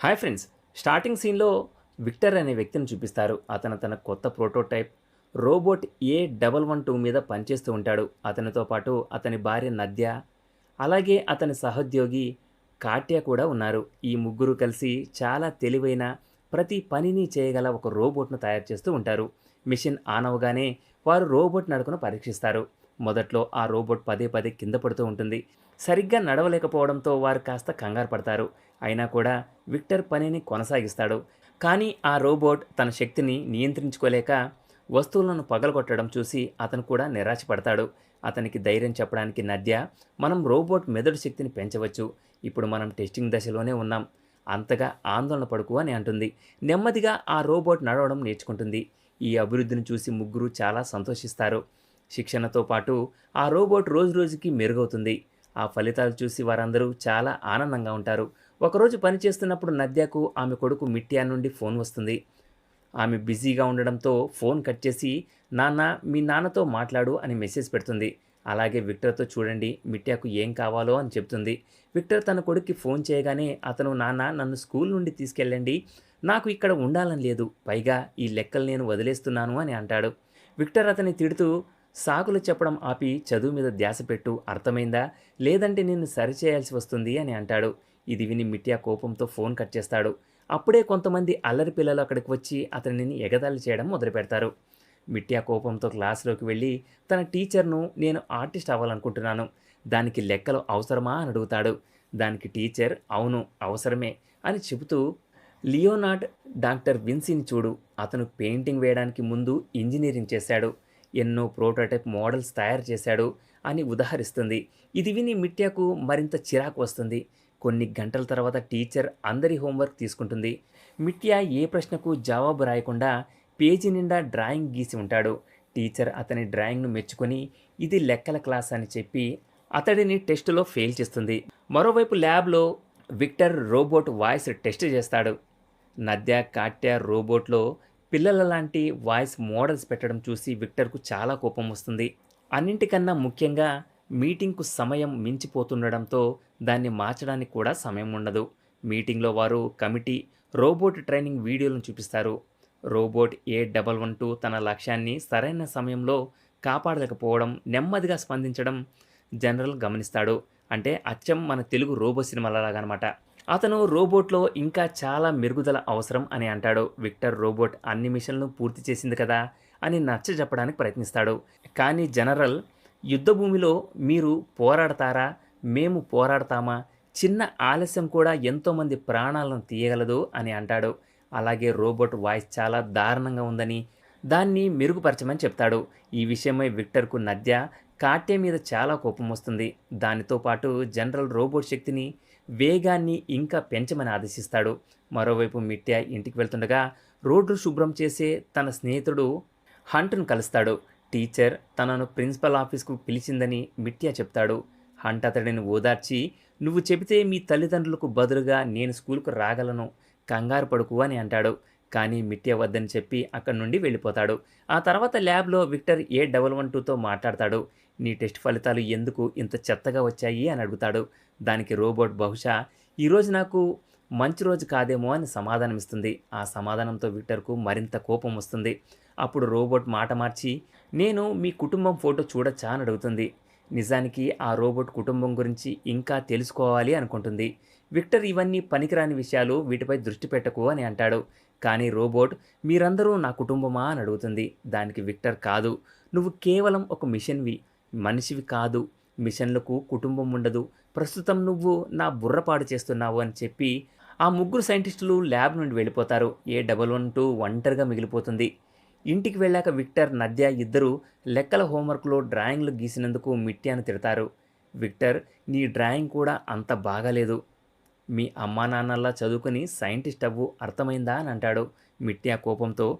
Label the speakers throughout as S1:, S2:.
S1: Hi friends. Starting సీన్లో Victor అనే వ్యక్తిని చూపిస్తారు. అతను తన కొత్త prototype robot A double one two మీద పనిచేస్తూ ఉంటాడు. అతనితో పాటు అతని భార్య నద్య అలాగే అతని సహోద్యోగి కాట్య కూడా ఉన్నారు. ఈ ముగ్గురు కలిసి చాలా తెలివైన ప్రతి పనిని చేయగల ఒక రోబోట్ను తయారు చేస్తూ ఉంటారు. మిషన్ ఆన్ అవగానే వారు రోబోట్ నడకను పరీక్షిస్తారు. మొదట్లో ఆ రోబోట్ పదే పదే కింద పడుతూ ఉంటుంది. సరిగ్గా నడవలేకపోవడంతో వారు కాస్త కంగారు పడతారు. అయినా కూడా విక్టర్ పనిని కొనసాగిస్తాడు. కానీ ఆ రోబోట్ తన శక్తిని నియంత్రించుకోలేక వస్తువులను పగలగొట్టడం చూసి అతను కూడా నిరాశపడతాడు. అతనికి ధైర్యం చెప్పడానికి నద్య మనం రోబోట్ మెదడు శక్తిని పెంచవచ్చు. ఇప్పుడు మనం టెస్టింగ్ దశలోనే ఉన్నాం. అంతగా ఆందోళన పడుకు అని అంటుంది. నెమ్మదిగా ఆ రోబోట్ నడవడం నేర్చుకుంటుంది. ఈ అభివృద్ధిని చూసి ముగ్గురు చాలా సంతోషిస్తారు. శిక్షణతో పాటు ఆ రోబోట్ రోజు రోజుకి మెరుగవుతుంది. ఆ ఫలితాలు చూసి వారందరూ చాలా ఆనందంగా ఉంటారు. ఒకరోజు పనిచేస్తున్నప్పుడు నద్యకు ఆమె కొడుకు మిట్టియా నుండి ఫోన్ వస్తుంది. ఆమె బిజీగా ఉండడంతో ఫోన్ కట్ చేసి నాన్న మీ నాన్నతో మాట్లాడు అని మెసేజ్ పెడుతుంది. అలాగే విక్టర్తో చూడండి మిట్యాకు ఏం కావాలో అని చెప్తుంది. విక్టర్ తన కొడుక్కి ఫోన్ చేయగానే అతను నాన్న నన్ను స్కూల్ నుండి తీసుకెళ్ళండి. నాకు ఇక్కడ ఉండాలని లేదు. పైగా ఈ లెక్కలు నేను వదిలేస్తున్నాను అని అంటాడు. విక్టర్ అతని తిడుతూ సాకులు చెప్పడం ఆపి చదువు మీద ధ్యాస పెట్టు అర్థమైందా? లేదంటే నిన్ను సరిచేయాల్సి వస్తుంది అని అంటాడు. ఇది విని మిట్యా కోపంతో ఫోన్ కట్ చేస్తాడు. అప్పుడే కొంతమంది అల్లరి పిల్లలు అక్కడికి వచ్చి అతనిని ఎగతాళి చేయడం మొదలు పెడతారు మిట్యా కోపంతో క్లాస్లోకి వెళ్ళి తన టీచర్ను నేను ఆర్టిస్ట్ అవ్వాలనుకుంటున్నాను. దానికి లెక్కలు అవసరమా అని అడుగుతాడు. దానికి టీచర్ అవును అవసరమే అని చెబుతూ లియోనార్డ్ డాక్టర్ విన్సీని చూడు. అతను పెయింటింగ్ వేయడానికి ముందు ఇంజనీరింగ్ చేశాడు. ఎన్నో ప్రోటోటైప్ మోడల్స్ తయారు చేశాడు అని ఉదాహరిస్తుంది. ఇది విని మిట్యాకు మరింత చిరాకు వస్తుంది. కొన్ని గంటల తర్వాత టీచర్ అందరి హోంవర్క్ తీసుకుంటుంది. మిట్యా ఏ ప్రశ్నకు జవాబు రాయకుండా పేజీ నిండా డ్రాయింగ్ గీసి ఉంటాడు. టీచర్ అతని డ్రాయింగ్ను మెచ్చుకొని ఇది లెక్కల క్లాస్ అని చెప్పి అతడిని టెస్టులో ఫెయిల్ చేస్తుంది. మరోవైపు ల్యాబ్లో విక్టర్ రోబోట్ వాయిస్ టెస్ట్ చేస్తాడు. నద్య కాట్య రోబోట్లో పిల్లల లాంటి వాయిస్ మోడల్స్ పెట్టడం చూసి విక్టర్కు చాలా కోపం వస్తుంది. అన్నింటికన్నా ముఖ్యంగా మీటింగ్కు సమయం మించిపోతుండడంతో దాన్ని మార్చడానికి కూడా సమయం ఉండదు. మీటింగ్లో వారు కమిటీ రోబోట్ ట్రైనింగ్ వీడియోలను చూపిస్తారు. Robot A double one two తన లక్ష్యాన్ని సరైన సమయంలో కాపాడలేకపోవడం నెమ్మదిగా స్పందించడం జనరల్ గమనిస్తాడు. అంటే అచ్చం మన తెలుగు రోబో సినిమాలలాగనమాట. అతను రోబోట్లో ఇంకా చాలా మెరుగుదల అవసరం అని అంటాడు. విక్టర్ రోబోట్ అన్ని మిషన్లు పూర్తి చేసింది కదా అని నచ్చ చెప్పడానికి ప్రయత్నిస్తాడు. కానీ జనరల్ యుద్ధభూమిలో మీరు పోరాడతారా? మేము పోరాడతామా? చిన్న ఆలస్యం కూడా ఎంతోమంది ప్రాణాలను తీయగలదు అని అంటాడు. అలాగే రోబోట్ వాయిస్ చాలా దారుణంగా ఉందని దాన్ని మెరుగుపరచమని చెప్తాడు. ఈ విషయమై విక్టర్కు నద్య కాట్య మీద చాలా కోపం వస్తుంది. దానితో పాటు జనరల్ రోబోట్ శక్తిని వేగాన్ని ఇంకా పెంచమని ఆదేశిస్తాడు. మరోవైపు మిట్యా ఇంటికి వెళ్తుండగా రోడ్డు శుభ్రం చేసే తన స్నేహితుడు హంట్ను కలుస్తాడు. టీచర్ తనను ప్రిన్సిపల్ ఆఫీస్కు పిలిచిందని మిట్యా చెప్తాడు. హంట్ అతడిని ఓదార్చి నువ్వు చెబితే మీ తల్లిదండ్రులకు బదులుగా నేను స్కూల్కు రాగలను. కంగారు పడుకు అని అంటాడు. కానీ మిట్యా వద్దని చెప్పి అక్కడి నుండి వెళ్ళిపోతాడు. ఆ తర్వాత ల్యాబ్లో విక్టర్ ఏ డబల్ వన్ టూతో మాట్లాడతాడు. నీ టెస్ట్ ఫలితాలు ఎందుకు ఇంత చెత్తగా వచ్చాయి అని అడుగుతాడు. దానికి రోబోట్ బహుశా ఈరోజు నాకు మంచి రోజు కాదేమో అని సమాధానమిస్తుంది ఆ సమాధానంతో విక్టర్కు మరింత కోపం వస్తుంది. అప్పుడు రోబోట్ మాట మార్చి నేను మీ కుటుంబం ఫోటో చూడొచ్చా? అని అడుగుతుంది. నిజానికి ఆ రోబోట్ కుటుంబం గురించి ఇంకా తెలుసుకోవాలి అనుకుంటుంది. విక్టర్ ఇవన్నీ పనికిరాని విషయాలు వీటిపై దృష్టి పెట్టకు అని అంటాడు. కానీ రోబోట్ మీరందరూ నా కుటుంబమా? అని అడుగుతుంది. దానికి విక్టర్ కాదు. నువ్వు కేవలం ఒక మిషన్వి. మనిషివి కాదు మిషన్లకు కుటుంబం ఉండదు. ప్రస్తుతం నువ్వు నా బుర్రపాడు చేస్తున్నావు అని చెప్పి ఆ ముగ్గురు సైంటిస్టులు ల్యాబ్ నుండి వెళ్ళిపోతారు. ఏ డబల్ వన్ టూ ఒంటరిగా మిగిలిపోతుంది. ఇంటికి వెళ్ళాక విక్టర్ నద్య ఇద్దరు లెక్కల హోంవర్క్లో డ్రాయింగ్లు గీసినందుకు మిట్యాను తిడతారు. విక్టర్ నీ డ్రాయింగ్ కూడా అంత బాగాలేదు. మీ అమ్మా నాన్నల్లా చదువుకుని సైంటిస్ట్ అవ్వు అర్థమైందా అని అంటాడు. మిట్యా కోపంతో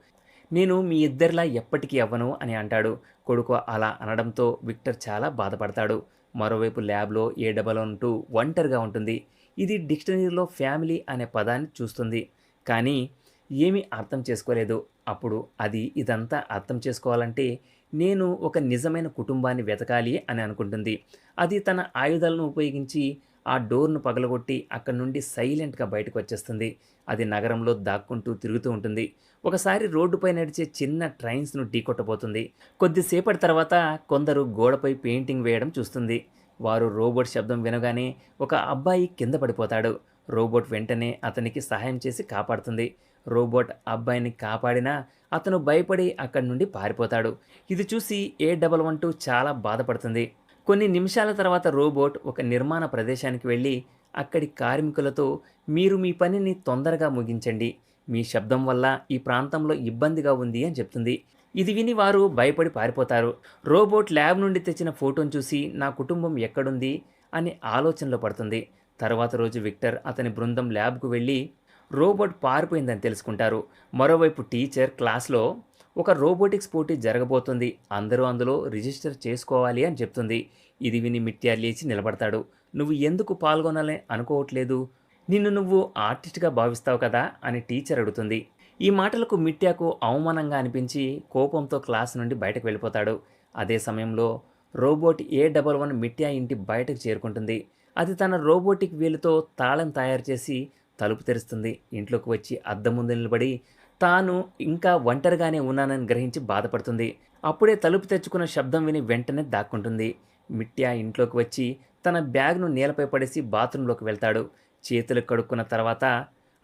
S1: నేను మీ ఇద్దరిలా ఎప్పటికీ అవ్వను అని అంటాడు. కొడుకు అలా అనడంతో విక్టర్ చాలా బాధపడతాడు. మరోవైపు ల్యాబ్లో ఏ డబల్ వన్ టూ ఒంటరిగా ఉంటుంది. ఇది డిక్షనరీలో ఫ్యామిలీ అనే పదాన్ని చూస్తుంది. కానీ ఏమీ అర్థం చేసుకోలేదు. అప్పుడు అది ఇదంతా అర్థం చేసుకోవాలంటే నేను ఒక నిజమైన కుటుంబాన్ని వెతకాలి అని అనుకుంటుంది. అది తన ఆయుధాలను ఉపయోగించి ఆ డోర్ను పగలగొట్టి అక్కడి నుండి సైలెంట్గా బయటకు వచ్చేస్తుంది. అది నగరంలో దాక్కుంటూ తిరుగుతూ ఉంటుంది. ఒకసారి రోడ్డుపై నడిచే చిన్న ట్రైన్స్ను ఢీకొట్టబోతుంది. కొద్దిసేపటి తర్వాత కొందరు గోడపై పెయింటింగ్ వేయడం చూస్తుంది. వారు రోబోట్ శబ్దం వినగానే ఒక అబ్బాయి కింద పడిపోతాడు. రోబోట్ వెంటనే అతనికి సహాయం చేసి కాపాడుతుంది. రోబోట్ అబ్బాయిని కాపాడినా అతను భయపడి అక్కడి నుండి పారిపోతాడు. ఇది చూసి ఏ డబల్ వన్ టూ చాలా బాధపడుతుంది. కొన్ని నిమిషాల తర్వాత రోబోట్ ఒక నిర్మాణ ప్రదేశానికి వెళ్ళి అక్కడి కార్మికులతో మీరు మీ పనిని తొందరగా ముగించండి. మీ శబ్దం వల్ల ఈ ప్రాంతంలో ఇబ్బందిగా ఉంది అని చెప్తుంది. ఇది విని వారు భయపడి పారిపోతారు. రోబోట్ ల్యాబ్ నుండి తెచ్చిన ఫోటోను చూసి నా కుటుంబం ఎక్కడుంది? అని ఆలోచనలో పడుతుంది. తర్వాత రోజు విక్టర్ అతని బృందం ల్యాబ్కు వెళ్ళి రోబోట్ పారిపోయిందని తెలుసుకుంటారు. మరోవైపు టీచర్ క్లాస్లో ఒక రోబోటిక్స్ పోటీ జరగబోతుంది. అందరూ అందులో రిజిస్టర్ చేసుకోవాలి అని చెప్తుంది. ఇది విని మిట్యా లేచి నిలబడతాడు. నువ్వు ఎందుకు పాల్గొనాలని అనుకోవట్లేదు? నిన్ను నువ్వు ఆర్టిస్ట్గా భావిస్తావు కదా? అని టీచర్ అడుగుతుంది. ఈ మాటలకు మిట్యాకు అవమానంగా అనిపించి కోపంతో క్లాస్ నుండి బయటకు వెళ్ళిపోతాడు. అదే సమయంలో robot A double one Mitya ఇంటి బయటకు చేరుకుంటుంది. అది తన రోబోటిక్ వీలుతో తాళం తయారు చేసి తలుపు తెరుస్తుంది. ఇంట్లోకి వచ్చి అద్దం ముందు నిలబడి తాను ఇంకా ఒంటరిగానే ఉన్నానని గ్రహించి బాధపడుతుంది. అప్పుడే తలుపు తెచ్చుకున్న శబ్దం విని వెంటనే దాక్కుంటుంది. మిట్యా ఇంట్లోకి వచ్చి తన బ్యాగ్ను నేలపై పడేసి బాత్రూంలోకి వెళ్తాడు. చేతులు కడుక్కున్న తర్వాత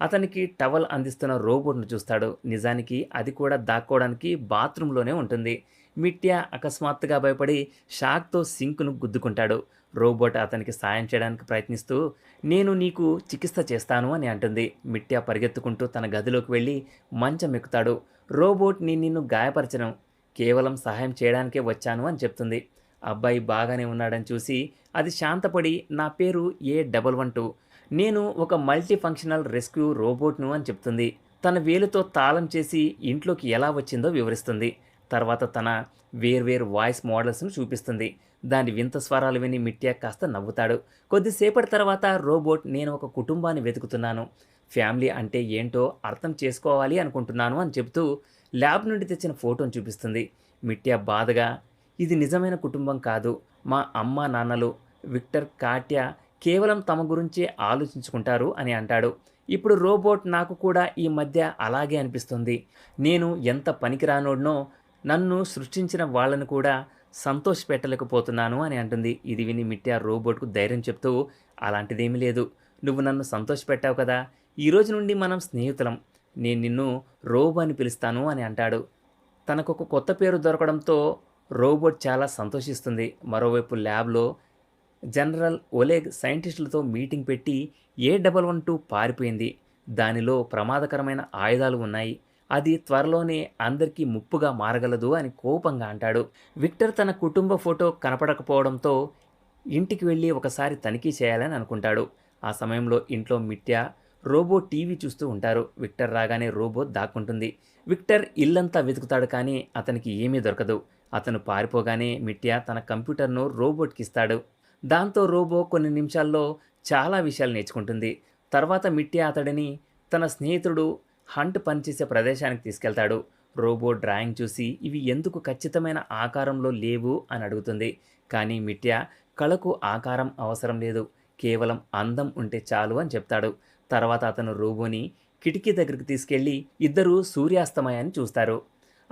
S1: అతనికి టవల్ అందిస్తున్న రోబోట్ను చూస్తాడు. నిజానికి అది కూడా దాక్కోవడానికి బాత్రూంలోనే ఉంటుంది. మిట్యా అకస్మాత్తుగా భయపడి షాక్తో సింక్ను గుద్దుకుంటాడు. రోబోట్ అతనికి సాయం చేయడానికి ప్రయత్నిస్తూ నేను నీకు చికిత్స చేస్తాను అని అంటుంది. మిట్యా పరిగెత్తుకుంటూ తన గదిలోకి వెళ్ళి మంచం ఎక్కుతాడు. రోబోట్ నేను నిన్ను గాయపరచను. కేవలం సహాయం చేయడానికే వచ్చాను అని చెప్తుంది. అబ్బాయి బాగానే ఉన్నాడని చూసి అది శాంతపడి నా పేరు ఏ డబల్ వన్ టూ. నేను ఒక మల్టీ ఫంక్షనల్ రెస్క్యూ రోబోట్ను అని చెప్తుంది. తన వేలుతో తాళం చేసి ఇంట్లోకి ఎలా వచ్చిందో వివరిస్తుంది. తర్వాత తన వేర్వేరు వాయిస్ మోడల్స్ను చూపిస్తుంది. దాని వింత స్వరాలు విని మిట్యా కాస్త నవ్వుతాడు. కొద్దిసేపటి తర్వాత రోబోట్ నేను ఒక కుటుంబాన్ని వెతుకుతున్నాను. ఫ్యామిలీ అంటే ఏంటో అర్థం చేసుకోవాలి అనుకుంటున్నాను అని చెబుతూ ల్యాబ్ నుండి తెచ్చిన ఫోటోను చూపిస్తుంది. మిట్యా బాధగా ఇది నిజమైన కుటుంబం కాదు. మా అమ్మ నాన్నలు విక్టర్ కాట్య కేవలం తమ గురించే ఆలోచించుకుంటారు అని అంటాడు. ఇప్పుడు రోబోట్ నాకు కూడా ఈ మధ్య అలాగే అనిపిస్తుంది. నేను ఎంత పనికిరానోడ్నో నన్ను సృష్టించిన వాళ్ళను కూడా సంతోషపెట్టలేకపోతున్నాను అని అంటుంది. ఇది విని మిట్యా రోబోట్కు ధైర్యం చెప్తూ అలాంటిదేమీ లేదు. నువ్వు నన్ను సంతోషపెట్టావు కదా. ఈరోజు నుండి మనం స్నేహితులం. నేను నిన్ను రోబో అని పిలుస్తాను అని అంటాడు. తనకు ఒక కొత్త పేరు దొరకడంతో రోబోట్ చాలా సంతోషిస్తుంది. మరోవైపు ల్యాబ్లో జనరల్ ఒలేగ్ సైంటిస్టులతో మీటింగ్ పెట్టి ఏ డబల్ వన్ టూ పారిపోయింది. దానిలో ప్రమాదకరమైన ఆయుధాలు ఉన్నాయి. అది త్వరలోనే అందరికీ ముప్పుగా మారగలదు అని కోపంగా అంటాడు. విక్టర్ తన కుటుంబ ఫోటో కనపడకపోవడంతో ఇంటికి వెళ్ళి ఒకసారి తనిఖీ చేయాలని అనుకుంటాడు. ఆ సమయంలో ఇంట్లో మిట్యా రోబో టీవీ చూస్తూ ఉంటారు. విక్టర్ రాగానే రోబో దాక్కుంటుంది. విక్టర్ ఇల్లంతా వెతుకుతాడు కానీ అతనికి ఏమీ దొరకదు. అతను పారిపోగానే మిట్యా తన కంప్యూటర్ను రోబోట్కి ఇస్తాడు. దాంతో రోబో కొన్ని నిమిషాల్లో చాలా విషయాలు నేర్చుకుంటుంది. తర్వాత మిట్యా అతడిని తన స్నేహితుడు హంట్ పనిచేసే ప్రదేశానికి తీసుకెళ్తాడు. రోబో డ్రాయింగ్ చూసి ఇవి ఎందుకు ఖచ్చితమైన ఆకారంలో లేవు? అని అడుగుతుంది. కానీ మిట్యా కళకు ఆకారం అవసరం లేదు. కేవలం అందం ఉంటే చాలు అని చెప్తాడు. తర్వాత అతను రోబోని కిటికీ దగ్గరికి తీసుకెళ్ళి ఇద్దరూ సూర్యాస్తమయాన్ని చూస్తారు.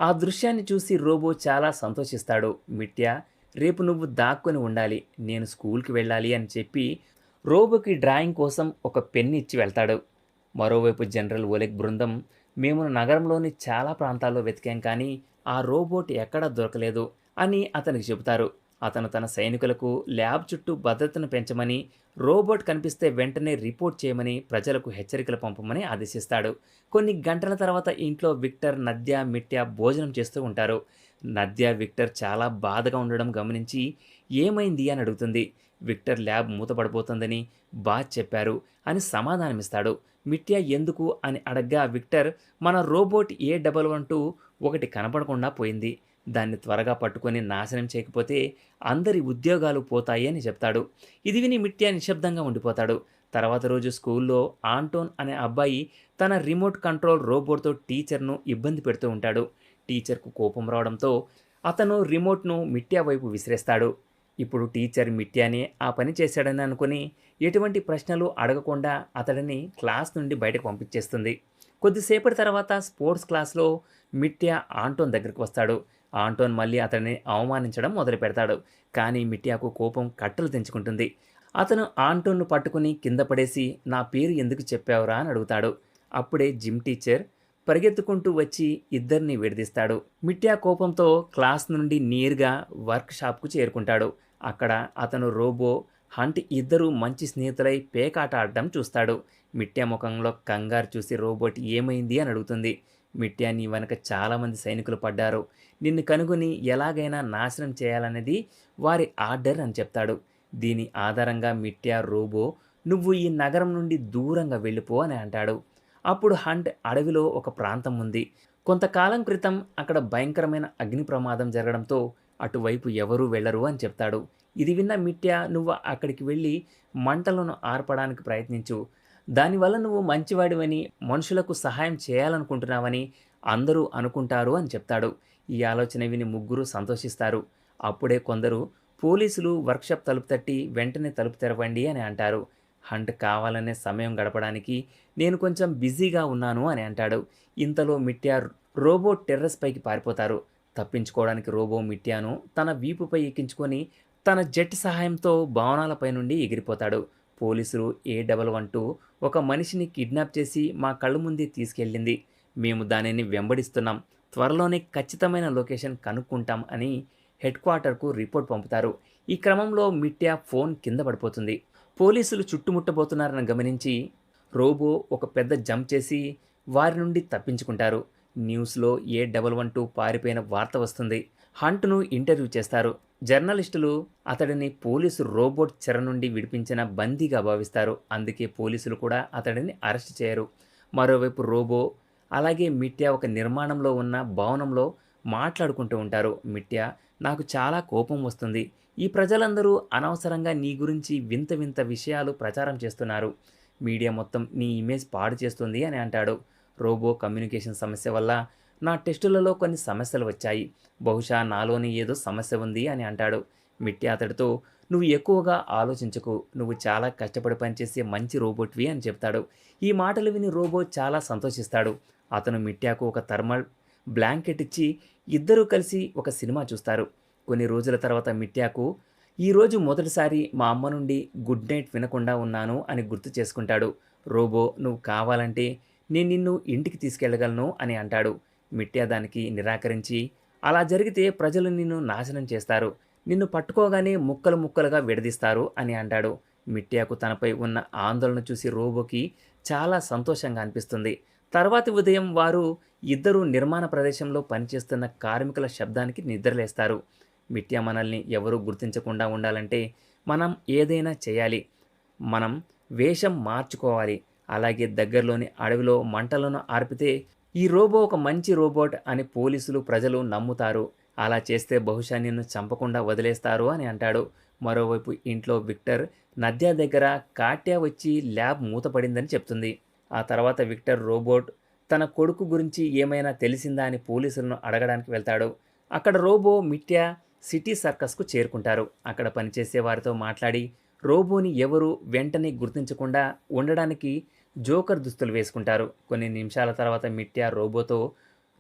S1: ఆ దృశ్యాన్ని చూసి రోబో చాలా సంతోషిస్తాడు. మిట్యా రేపు నువ్వు దాక్కుని ఉండాలి. నేను స్కూల్కి వెళ్ళాలి అని చెప్పి రోబోకి డ్రాయింగ్ కోసం ఒక పెన్ ఇచ్చి వెళ్తాడు. మరోవైపు జనరల్ ఒలెగ్ బృందం మేము నగరంలోని చాలా ప్రాంతాల్లో వెతికాం కానీ ఆ రోబోట్ ఎక్కడా దొరకలేదు అని అతనికి చెబుతారు. అతను తన సైనికులకు ల్యాబ్ చుట్టూ భద్రతను పెంచమని రోబోట్ కనిపిస్తే వెంటనే రిపోర్ట్ చేయమని ప్రజలకు హెచ్చరికలు పంపమని ఆదేశిస్తాడు. కొన్ని గంటల తర్వాత ఇంట్లో విక్టర్ నద్య మిట్యా భోజనం చేస్తూ ఉంటారు. నద్య విక్టర్ చాలా బాధగా ఉండడం గమనించి ఏమైంది అని అడుగుతుంది. విక్టర్ ల్యాబ్ మూతపడిపోతుందని బాధ చెప్పారు అని సమాధానమిస్తాడు. మిట్యా ఎందుకు అని అడగ్గా విక్టర్ మన robot A double one two ఒకటి కనపడకుండా పోయింది. దాన్ని త్వరగా పట్టుకొని నాశనం చేయకపోతే అందరి ఉద్యోగాలు పోతాయి అని చెప్తాడు. ఇది విని మిట్యా నిశ్శబ్దంగా ఉండిపోతాడు. తర్వాత రోజు స్కూల్లో ఆంటోన్ అనే అబ్బాయి తన రిమోట్ కంట్రోల్ రోబోట్తో టీచర్ను ఇబ్బంది పెడుతూ ఉంటాడు. టీచర్కు కోపం రావడంతో అతను రిమోట్ను మిట్యా వైపు విసిరేస్తాడు. ఇప్పుడు టీచర్ మిట్యానే ఆ పని చేశాడని అనుకుని ఎటువంటి ప్రశ్నలు అడగకుండా అతడిని క్లాస్ నుండి బయటకు పంపించేస్తుంది. కొద్దిసేపటి తర్వాత స్పోర్ట్స్ క్లాస్లో మిట్యా ఆంటోన్ దగ్గరికి వస్తాడు. ఆంటోన్ మళ్ళీ అతడిని అవమానించడం మొదలు పెడతాడు. కానీ మిట్యాకు కోపం కట్టలు తెంచుకుంటుంది. అతను ఆంటోన్ను పట్టుకుని కింద పడేసి నా పేరు ఎందుకు చెప్పావురా? అని అడుగుతాడు. అప్పుడే జిమ్ టీచర్ పరిగెత్తుకుంటూ వచ్చి ఇద్దరిని విడదీస్తాడు. మిట్యా కోపంతో క్లాస్ నుండి నేరుగా వర్క్షాప్కు చేరుకుంటాడు. అక్కడ అతను రోబో హంట్ ఇద్దరు మంచి స్నేహితులై పేకాట ఆడడం చూస్తాడు. మిట్యా ముఖంలో కంగారు చూసి రోబోట్ ఏమైంది అని అడుగుతుంది. మిట్యా నీ వెనక చాలామంది సైనికులు పడ్డారు. నిన్ను కనుగొని ఎలాగైనా నాశనం చేయాలనేది వారి ఆర్డర్ అని చెప్తాడు. దీని ఆధారంగా మిట్యా రోబో నువ్వు ఈ నగరం నుండి దూరంగా వెళ్ళిపో అని అంటాడు. అప్పుడు హంట్ అడవిలో ఒక ప్రాంతం ఉంది. కొంతకాలం క్రితం అక్కడ భయంకరమైన అగ్ని ప్రమాదం జరగడంతో అటువైపు ఎవరూ వెళ్ళరు అని చెప్తాడు. ఇది విన్న మిట్యా నువ్వు అక్కడికి వెళ్ళి మంటలను ఆర్పడానికి ప్రయత్నించు. దానివల్ల నువ్వు మంచివాడివని మనుషులకు సహాయం చేయాలనుకుంటున్నావని అందరూ అనుకుంటారు అని చెప్తాడు. ఈ ఆలోచన విని ముగ్గురు సంతోషిస్తారు. అప్పుడే కొందరు పోలీసులు వర్క్షాప్ తలుపు తట్టి వెంటనే తలుపు తెరవండి అని అంటారు. హంట్ కావాలనే సమయం గడపడానికి నేను కొంచెం బిజీగా ఉన్నాను అని అంటాడు. ఇంతలో మిట్యా రోబో టెర్రస్ పైకి పారిపోతారు. తప్పించుకోవడానికి రోబో మిట్యాను తన వీపుపై ఎక్కించుకొని తన జెట్ సహాయంతో భవనాలపై నుండి ఎగిరిపోతాడు. పోలీసులు ఏ డబల్ వన్ టూ ఒక మనిషిని కిడ్నాప్ చేసి మా కళ్ళు ముందే తీసుకెళ్ళింది. మేము దానిని వెంబడిస్తున్నాం. త్వరలోనే ఖచ్చితమైన లొకేషన్ కనుక్కుంటాం అని హెడ్ క్వార్టర్కు రిపోర్ట్ పంపుతారు. ఈ క్రమంలో మిట్యా ఫోన్ కింద పడిపోతుంది. పోలీసులు చుట్టుముట్టబోతున్నారని గమనించి రోబో ఒక పెద్ద జంప్ చేసి వారి నుండి తప్పించుకుంటారు. న్యూస్లో ఏ డబల్ వన్ టూ పారిపోయిన వార్త వస్తుంది? హంట్ను ఇంటర్వ్యూ చేస్తారు. జర్నలిస్టులు అతడిని పోలీసు రోబోట్ చెర నుండి విడిపించిన బందీగా భావిస్తారు. అందుకే పోలీసులు కూడా అతడిని అరెస్ట్ చేయరు. మరోవైపు రోబో అలాగే మిట్యా ఒక నిర్మాణంలో ఉన్న భవనంలో మాట్లాడుకుంటూ ఉంటారు. మిట్యా నాకు చాలా కోపం వస్తుంది. ఈ ప్రజలందరూ అనవసరంగా నీ గురించి వింత వింత విషయాలు ప్రచారం చేస్తున్నారు. మీడియా మొత్తం నీ ఇమేజ్ పాడు చేస్తుంది అని అంటాడు. రోబో కమ్యూనికేషన్ సమస్య వల్ల నా టెస్టులలో కొన్ని సమస్యలు వచ్చాయి. బహుశా నాలోని ఏదో సమస్య ఉంది అని అంటాడు. మిట్టి అతడితో నువ్వు ఎక్కువగా ఆలోచించకు. నువ్వు చాలా కష్టపడి పనిచేసే మంచి రోబోట్వి అని చెప్తాడు. ఈ మాటలు విని రోబో చాలా సంతోషిస్తాడు. అతను మిట్యాకు ఒక థర్మల్ బ్లాంకెట్ ఇచ్చి ఇద్దరూ కలిసి ఒక సినిమా చూస్తారు. కొన్ని రోజుల తర్వాత మిట్యాకు ఈరోజు మొదటిసారి మా అమ్మ నుండి గుడ్ నైట్ వినకుండా ఉన్నాను అని గుర్తు చేసుకుంటాడు. రోబో నువ్వు కావాలంటే నేను నిన్ను ఇంటికి తీసుకెళ్ళగలను అని అంటాడు. మిట్యా దానికి నిరాకరించి అలా జరిగితే ప్రజలు నిన్ను నాశనం చేస్తారు. నిన్ను పట్టుకోగానే ముక్కలు ముక్కలుగా విడదీస్తారు అని అంటాడు. మిట్టియాకు తనపై ఉన్న ఆందోళన చూసి రోబోకి చాలా సంతోషంగా అనిపిస్తుంది. తర్వాతి ఉదయం వారు ఇద్దరు నిర్మాణ ప్రదేశంలో పనిచేస్తున్న కార్మికుల శబ్దానికి నిద్రలేస్తారు. మిట్యా మనల్ని ఎవరూ గుర్తించకుండా ఉండాలంటే మనం ఏదైనా చేయాలి. మనం వేషం మార్చుకోవాలి. అలాగే దగ్గరలోని అడవిలో మంటలను ఆర్పితే ఈ రోబో ఒక మంచి రోబోట్ అని పోలీసులు ప్రజలు నమ్ముతారు. అలా చేస్తే బహుశా నిన్ను చంపకుండా వదిలేస్తారు అని అంటాడు. మరోవైపు ఇంట్లో విక్టర్ నద్యా దగ్గర కాట్యా వచ్చి ల్యాబ్ మూతపడిందని చెప్తుంది. ఆ తర్వాత విక్టర్ రోబోట్ తన కొడుకు గురించి ఏమైనా తెలిసిందా అని పోలీసులను అడగడానికి వెళ్తాడు. అక్కడ రోబో మిట్యా సిటీ సర్కస్కు చేరుకుంటారు. అక్కడ పనిచేసే వారితో మాట్లాడి రోబోని ఎవరు వెంటనే గుర్తించకుండా ఉండడానికి జోకర్ దుస్తులు వేసుకుంటారు. కొన్ని నిమిషాల తర్వాత మిట్యా రోబోతో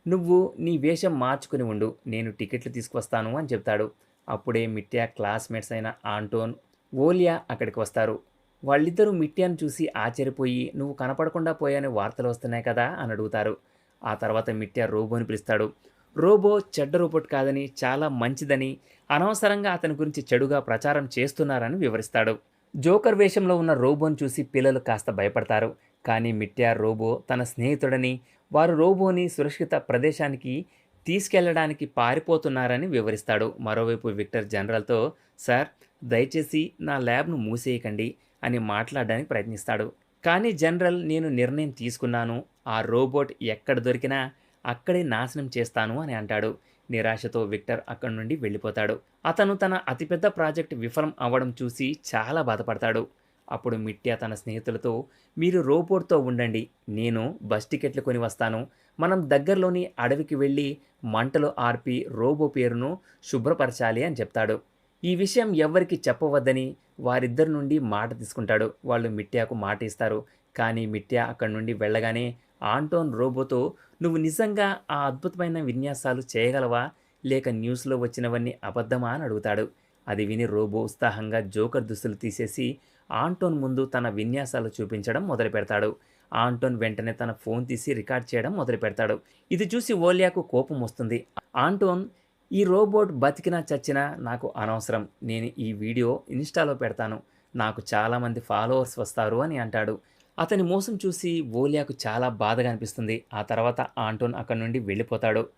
S1: నువ్వు నీ వేషం మార్చుకుని ఉండు నేను టికెట్లు తీసుకువస్తాను అని చెప్తాడు. అప్పుడే మిట్యా క్లాస్మేట్స్ అయిన ఆంటోన్ ఓలియా అక్కడికి వస్తారు. వాళ్ళిద్దరూ మిట్యాను చూసి ఆశ్చర్యపోయి నువ్వు కనపడకుండా పోయానే వార్తలు వస్తున్నాయి కదా అని అడుగుతారు. ఆ తర్వాత మిట్యా రోబోని పిలుస్తాడు. రోబో చెడ్డ రోబోట్ కాదని చాలా మంచిదని అనవసరంగా అతని గురించి చెడుగా ప్రచారం చేస్తున్నారని వివరిస్తాడు. జోకర్ వేషంలో ఉన్న రోబోను చూసి పిల్లలు కాస్త భయపడతారు. కానీ మిట్యా రోబో తన స్నేహితుడని వారు రోబోని సురక్షిత ప్రదేశానికి తీసుకెళ్ళడానికి పారిపోతున్నారని వివరిస్తాడు. మరోవైపు విక్టర్ జనరల్తో సార్ దయచేసి నా ల్యాబ్ను మూసేయకండి అని మాట్లాడడానికి ప్రయత్నిస్తాడు. కానీ జనరల్ నేను నిర్ణయం తీసుకున్నాను. ఆ రోబోట్ ఎక్కడ దొరికినా అక్కడే నాశనం చేస్తాను అని అంటాడు. నిరాశతో విక్టర్ అక్కడి నుండి వెళ్ళిపోతాడు. అతను తన అతిపెద్ద ప్రాజెక్ట్ విఫలం అవ్వడం చూసి చాలా బాధపడతాడు. అప్పుడు మిట్యా తన స్నేహితులతో మీరు రోబోట్తో ఉండండి నేను బస్ టికెట్లు కొని వస్తాను. మనం దగ్గరలోని అడవికి వెళ్ళి మంటలు ఆర్పి రోబో పేరును శుభ్రపరచాలి అని చెప్తాడు. ఈ విషయం ఎవ్వరికి చెప్పవద్దని వారిద్దరి నుండి మాట తీసుకుంటాడు. వాళ్ళు మిట్యాకు మాట ఇస్తారు. కానీ మిట్యా అక్కడి నుండి వెళ్ళగానే ఆంటోన్ రోబోతో నువ్వు నిజంగా ఆ అద్భుతమైన విన్యాసాలు చేయగలవా? లేక న్యూస్లో వచ్చినవన్నీ అబద్ధమా అని అడుగుతాడు. అది విని రోబో ఉత్సాహంగా జోకర్ దుస్తులు తీసేసి ఆంటోన్ ముందు తన విన్యాసాలు చూపించడం మొదలు పెడతాడు ఆంటోన్ వెంటనే తన ఫోన్ తీసి రికార్డ్ చేయడం మొదలు పెడతాడు ఇది చూసి ఓలియాకు కోపం వస్తుంది. ఆంటోన్ ఈ రోబోట్ బతికినా చచ్చినా నాకు అనవసరం. నేను ఈ వీడియో ఇన్స్టాలో పెడతాను. నాకు చాలామంది ఫాలోవర్స్ వస్తారు అని అంటాడు. అతని మోసం చూసి ఓలియాకు చాలా బాధగా అనిపిస్తుంది. ఆ తర్వాత ఆంటోన్ అక్కడి నుండి వెళ్ళిపోతాడు.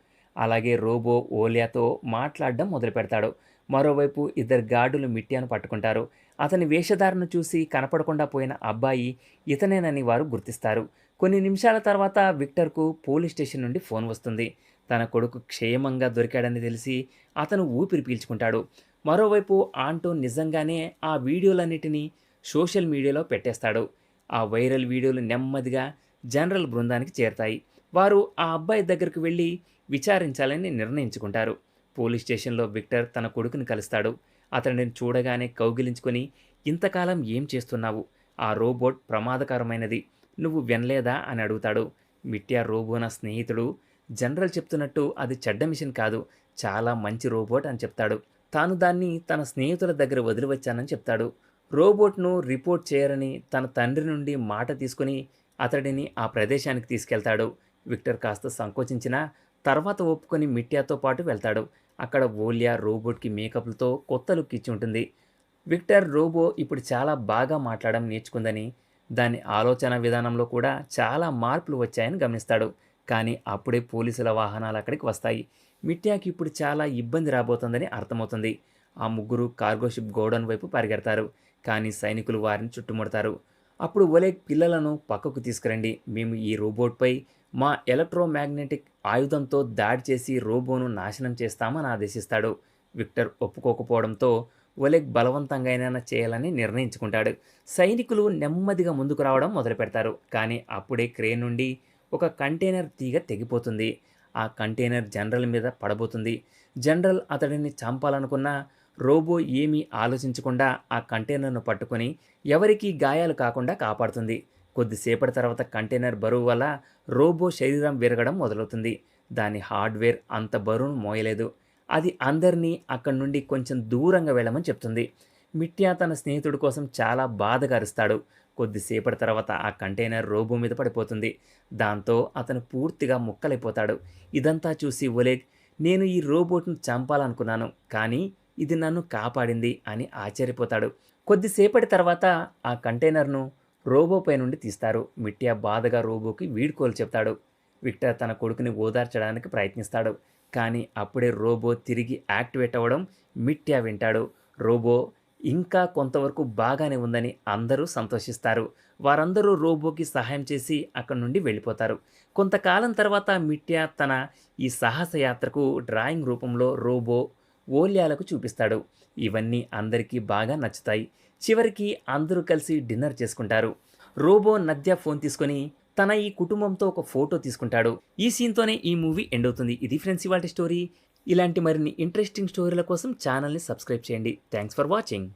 S1: అలాగే రోబో ఓలియాతో మాట్లాడడం మొదలు పెడతాడు. మరోవైపు ఇద్దరు గార్డులు మిట్యాను పట్టుకుంటారు. అతని వేషధారణ చూసి కనపడకుండా పోయిన అబ్బాయి ఇతనేనని వారు గుర్తిస్తారు. కొన్ని నిమిషాల తర్వాత విక్టర్కు పోలీస్ స్టేషన్ నుండి ఫోన్ వస్తుంది. తన కొడుకు క్షేమంగా దొరికాడని తెలిసి అతను ఊపిరి పీల్చుకుంటాడు. మరోవైపు ఆంటో నిజంగానే ఆ వీడియోలన్నిటినీ సోషల్ మీడియాలో పెట్టేస్తాడు. ఆ వైరల్ వీడియోలు నెమ్మదిగా జనరల్ బృందానికి చేరతాయి. వారు ఆ అబ్బాయి దగ్గరకు వెళ్ళి విచారించాలని నిర్ణయించుకుంటారు. పోలీస్ స్టేషన్లో విక్టర్ తన కొడుకుని కలుస్తాడు. అతనిని చూడగానే కౌగిలించుకొని ఇంతకాలం ఏం చేస్తున్నావు? ఆ రోబోట్ ప్రమాదకరమైనది. నువ్వు వినలేదా? అని అడుగుతాడు. మిట్యా రోబో నా స్నేహితుడు. జనరల్ చెప్తున్నట్టు అది చెడ్డ మిషన్ కాదు. చాలా మంచి రోబోట్ అని చెప్తాడు. తాను దాన్ని తన స్నేహితుల దగ్గర వదిలివచ్చానని చెప్తాడు. రోబోట్ను రిపోర్ట్ చేయరని తన తండ్రి నుండి మాట తీసుకుని అతడిని ఆ ప్రదేశానికి తీసుకెళ్తాడు. విక్టర్ కాస్త సంకోచించినా తర్వాత ఒప్పుకొని మిట్యాతో పాటు వెళ్తాడు. అక్కడ ఓలియా రోబోట్కి మేకప్లతో కొత్త లుక్ ఇచ్చి ఉంటుంది. విక్టర్ రోబో ఇప్పుడు చాలా బాగా మాట్లాడడం నేర్చుకుందని దాని ఆలోచన విధానంలో కూడా చాలా మార్పులు వచ్చాయని గమనిస్తాడు. కానీ అప్పుడే పోలీసుల వాహనాలు అక్కడికి వస్తాయి. మిట్యాకి ఇప్పుడు చాలా ఇబ్బంది రాబోతుందని అర్థమవుతుంది. ఆ ముగ్గురు కార్గోషిప్ గోడౌన్ వైపు పరిగెడతారు. కానీ సైనికులు వారిని చుట్టుముడతారు. అప్పుడు ఒలేగ్ పిల్లలను పక్కకు తీసుకురండి. మేము ఈ రోబోట్పై మా ఎలక్ట్రోమాగ్నెటిక్ ఆయుధంతో దాడి చేసి రోబోను నాశనం చేస్తామని ఆదేశిస్తాడు. విక్టర్ ఒప్పుకోకపోవడంతో ఒలెగ్ బలవంతంగానైనా చేయాలని నిర్ణయించుకుంటాడు. సైనికులు నెమ్మదిగా ముందుకు రావడం మొదలు పెడతారు కానీ అప్పుడే క్రేన్ నుండి ఒక కంటైనర్ తీగ తెగిపోతుంది. ఆ కంటైనర్ జనరల్ మీద పడబోతుంది. జనరల్ అతడిని చంపాలనుకున్న రోబో ఏమీ ఆలోచించకుండా ఆ కంటైనర్ను పట్టుకొని ఎవరికీ గాయాలు కాకుండా కాపాడుతుంది. కొద్దిసేపటి తర్వాత కంటైనర్ బరువు వల్ల రోబో శరీరం విరగడం మొదలవుతుంది. దాని హార్డ్వేర్ అంత బరువును మోయలేదు. అది అందరినీ అక్కడి నుండి కొంచెం దూరంగా వెళ్ళమని చెప్తుంది. మిట్యా తన స్నేహితుడి కోసం చాలా బాధగా అరుస్తాడు. కొద్దిసేపటి తర్వాత ఆ కంటైనర్ రోబో మీద పడిపోతుంది. దాంతో అతను పూర్తిగా ముక్కలైపోతాడు. ఇదంతా చూసి ఒలేగ్ నేను ఈ రోబోట్ను చంపాలనుకున్నాను కానీ ఇది నన్ను కాపాడింది అని ఆశ్చర్యపోతాడు. కొద్దిసేపటి తర్వాత ఆ కంటైనర్ను రోబోపై నుండి తీస్తారు. మిట్టియా బాధగా రోబోకి వీడ్కోలు చెప్తాడు. విక్టర్ తన కొడుకుని ఓదార్చడానికి ప్రయత్నిస్తాడు. కానీ అప్పుడే రోబో తిరిగి యాక్టివేట్ అవ్వడం మిట్యా వింటాడు. రోబో ఇంకా కొంతవరకు బాగానే ఉందని అందరూ సంతోషిస్తారు. వారందరూ రోబోకి సహాయం చేసి అక్కడి నుండి వెళ్ళిపోతారు. కొంతకాలం తర్వాత మిట్యా తన ఈ సాహసయాత్రకు డ్రాయింగ్ రూపంలో రోబో ఓల్యాలకు చూపిస్తాడు. ఇవన్నీ అందరికీ బాగా నచ్చుతాయి. చివరికి అందరూ కలిసి డిన్నర్ చేసుకుంటారు. రోబో నద్య ఫోన్ తీసుకొని తన ఈ కుటుంబంతో ఒక ఫోటో తీసుకుంటాడు. ఈ సీన్తోనే ఈ మూవీ ఎండ్ అవుతుంది. ఇది ఫ్రెండ్స్ ఇవాళ స్టోరీ. ఇలాంటి మరిన్ని ఇంట్రెస్టింగ్ స్టోరీల కోసం ఛానల్ని సబ్స్క్రైబ్ చేయండి. Thanks for watching.